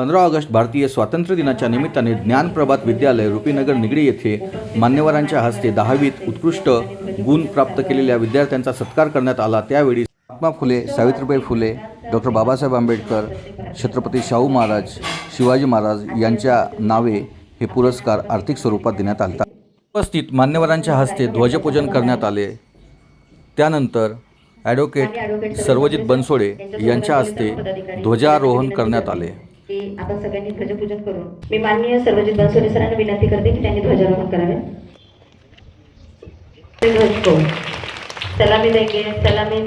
पंधरा ऑगस्ट भारतीय स्वातंत्र्य दिनाच्या निमित्ताने ज्ञानप्रभात विद्यालय रुपीनगर निगडी येथे मान्यवरांच्या हस्ते दहावीत उत्कृष्ट गुण प्राप्त केलेल्या विद्यार्थ्यांचा सत्कार करण्यात आला. त्यावेळी महात्मा फुले सावित्रीबाई फुले डॉक्टर बाबासाहेब आंबेडकर छत्रपती शाहू महाराज शिवाजी महाराज यांच्या नावे हे पुरस्कार आर्थिक स्वरूपात देण्यात आले. उपस्थित मान्यवरांच्या हस्ते ध्वजपूजन करण्यात आले. त्यानंतर ॲडव्होकेट सर्वजित बनसोडे यांच्या हस्ते ध्वजारोहण करण्यात आले. की आपण सगळ्यांनी ध्वजपूजन करून मी माननीय सर्वजित बनसोडे सरांना विनंती करते की त्यांनी ध्वजारोहण करावे. ध्वज को सलामी देंगे सलामी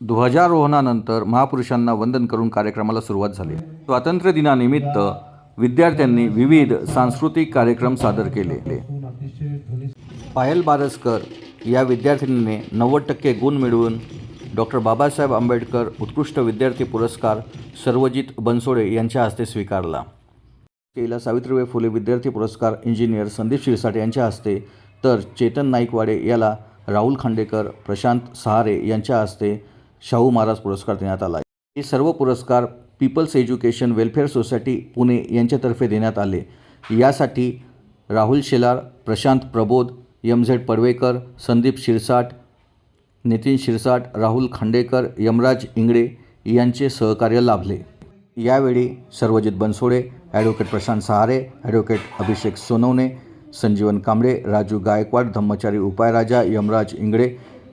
ध्वजारोहणानंतर महापुरुषांना वंदन करून कार्यक्रमाला सुरुवात झाली. स्वातंत्र्य दिनानिमित्त विद्यार्थ्यांनी विविध सांस्कृतिक कार्यक्रम सादर केले. पायल बारसकर या विद्यार्थिनीने नव्वद टक्के गुण मिळवून डॉक्टर बाबासाहेब आंबेडकर उत्कृष्ट विद्यार्थी पुरस्कार सर्वजित बनसोडे यांच्या हस्ते स्वीकारला. केला सावित्रीबाई फुले विद्यार्थी पुरस्कार इंजिनियर संदीप शिरसाट यांच्या हस्ते तर चेतन नाईकवाडे याला राहुल खांडेकर प्रशांत सहारे यांच्या हस्ते शाहू महाराज पुरस्कार देण्यात आला. हे सर्व पुरस्कार People's Education Welfare Society Pune यांच्यातर्फे देण्यात आले. यासाठी राहुल शेलार प्रशांत प्रबोध एम झेड पडवेकर संदीप शिरसाट नितीन शिरसाट राहुल खांडेकर यमराज इंगडे यांचे सहकार्य लाभले. यावेळी सर्वजित बनसोडे ॲडव्होकेट प्रशांत सहारे ॲडव्होकेट अभिषेक सोनवणे संजीवन कांबळे राजू गायकवाड धम्मचारी उपायराजा यमराज इंगडे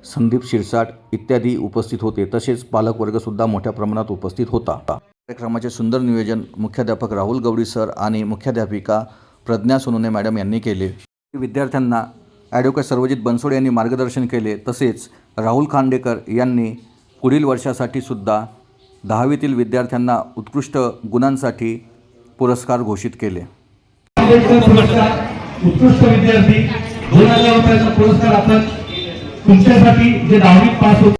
संदीप शिरसाट इत्यादी उपस्थित होते. तसेच पालकवर्गसुद्धा मोठ्या प्रमाणात उपस्थित होता. कार्यक्रमाचे सुंदर नियोजन मुख्याध्यापक राहुल गवडी सर आणि मुख्याध्यापिका प्रज्ञा सोनवणे मॅडम यांनी केले. विद्यार्थ्यांना ॲडव्होकेट सर्वजित बनसोडे यांनी मार्गदर्शन केले. तसेच राहुल खांडेकर यांनी पुढील वर्षासाठी सुद्धा दहावीतील विद्यार्थ्यांना उत्कृष्ट गुणांसाठी पुरस्कार घोषित केले. उत्कृष्ट विद्यार्थी दोन हजार रुपयाचा पुरस्कार आपण तुमच्यासाठी जे दहावीत पास होते